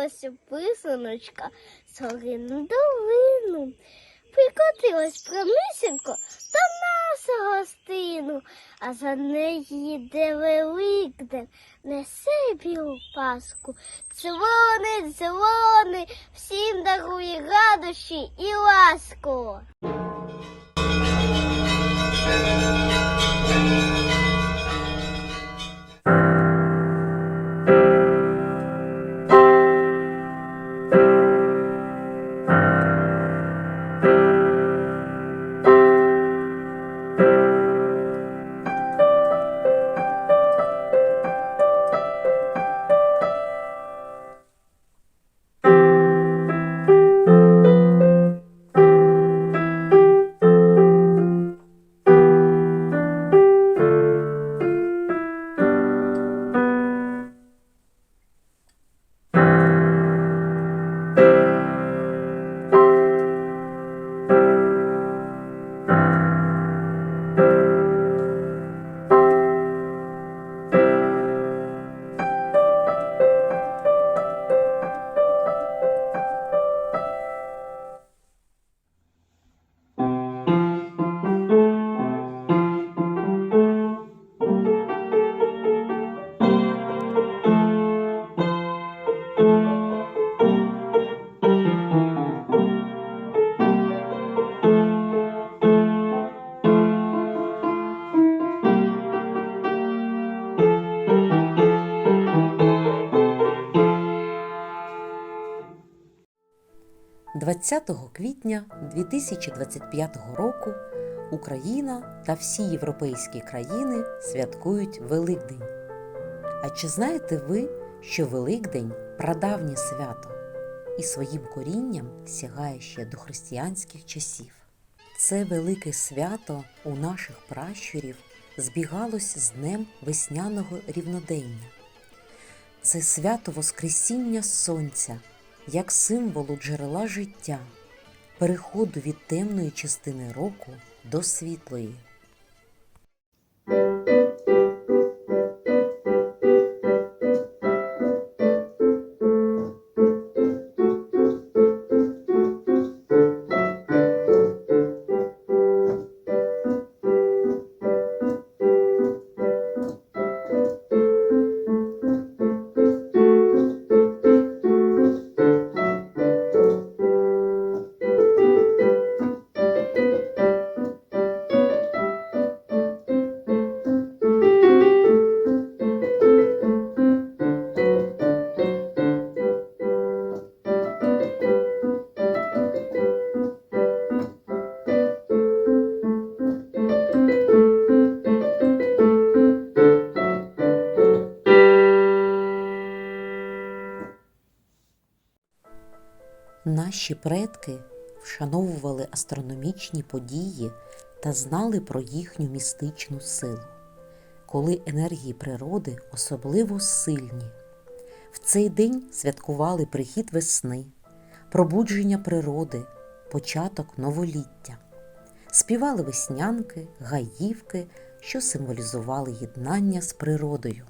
Котилася писаночка з гори долину. Прикотилась прямисенько до нас гостину, а за нею йде Великдень, несе білу паску. Дзвони, дзвони, всім дарує радощі і ласку. – 20 квітня 2025 року Україна та всі європейські країни святкують Великдень. А чи знаєте ви, що Великдень прадавнє свято і своїм корінням сягає ще до християнських часів? Це велике свято у наших пращурів збігалось з Днем весняного рівнодення. Це свято Воскресіння Сонця як символу джерела життя, переходу від темної частини року до світлої. Наші предки вшановували астрономічні події та знали про їхню містичну силу, коли енергії природи особливо сильні. В цей день святкували прихід весни, пробудження природи, початок новоліття, співали веснянки, гаївки, що символізували єднання з природою.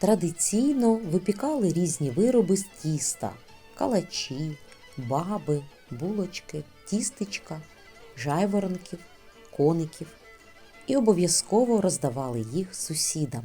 Традиційно випікали різні вироби з тіста, калачі, баби, булочки, тістечка, жайворонків, коників і обов'язково роздавали їх сусідам.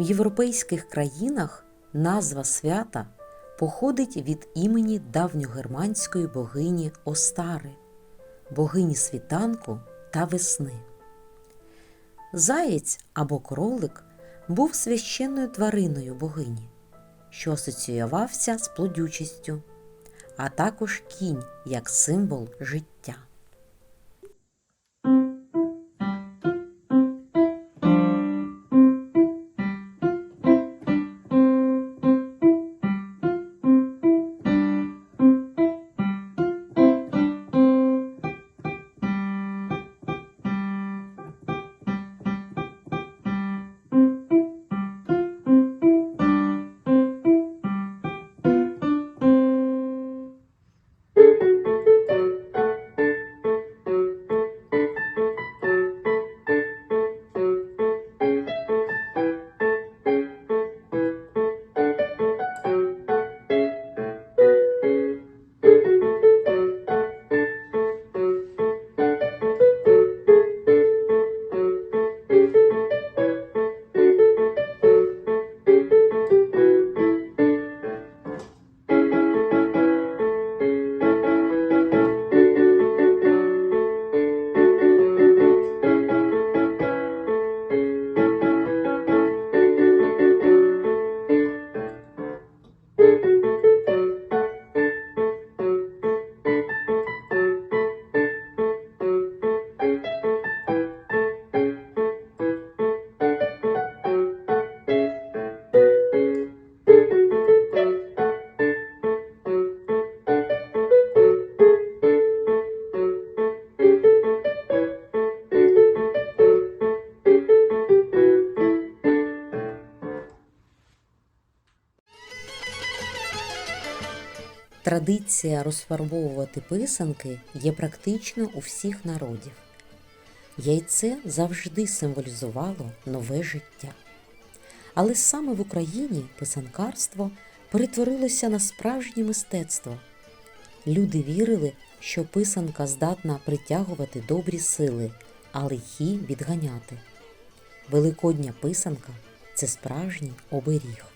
В європейських країнах назва свята походить від імені давньогерманської богині Остари, богині світанку та весни. Заєць або кролик був священною твариною богині, що асоціювався з плодючістю, а також кінь як символ життя. Традиція розфарбовувати писанки є практично у всіх народів. Яйце завжди символізувало нове життя. Але саме в Україні писанкарство перетворилося на справжнє мистецтво. Люди вірили, що писанка здатна притягувати добрі сили, а лихі відганяти. Великодня писанка це справжній оберіг.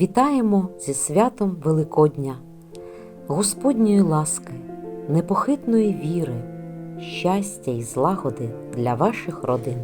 Вітаємо зі святом Великодня, Господньої ласки, непохитної віри, щастя і злагоди для ваших родин.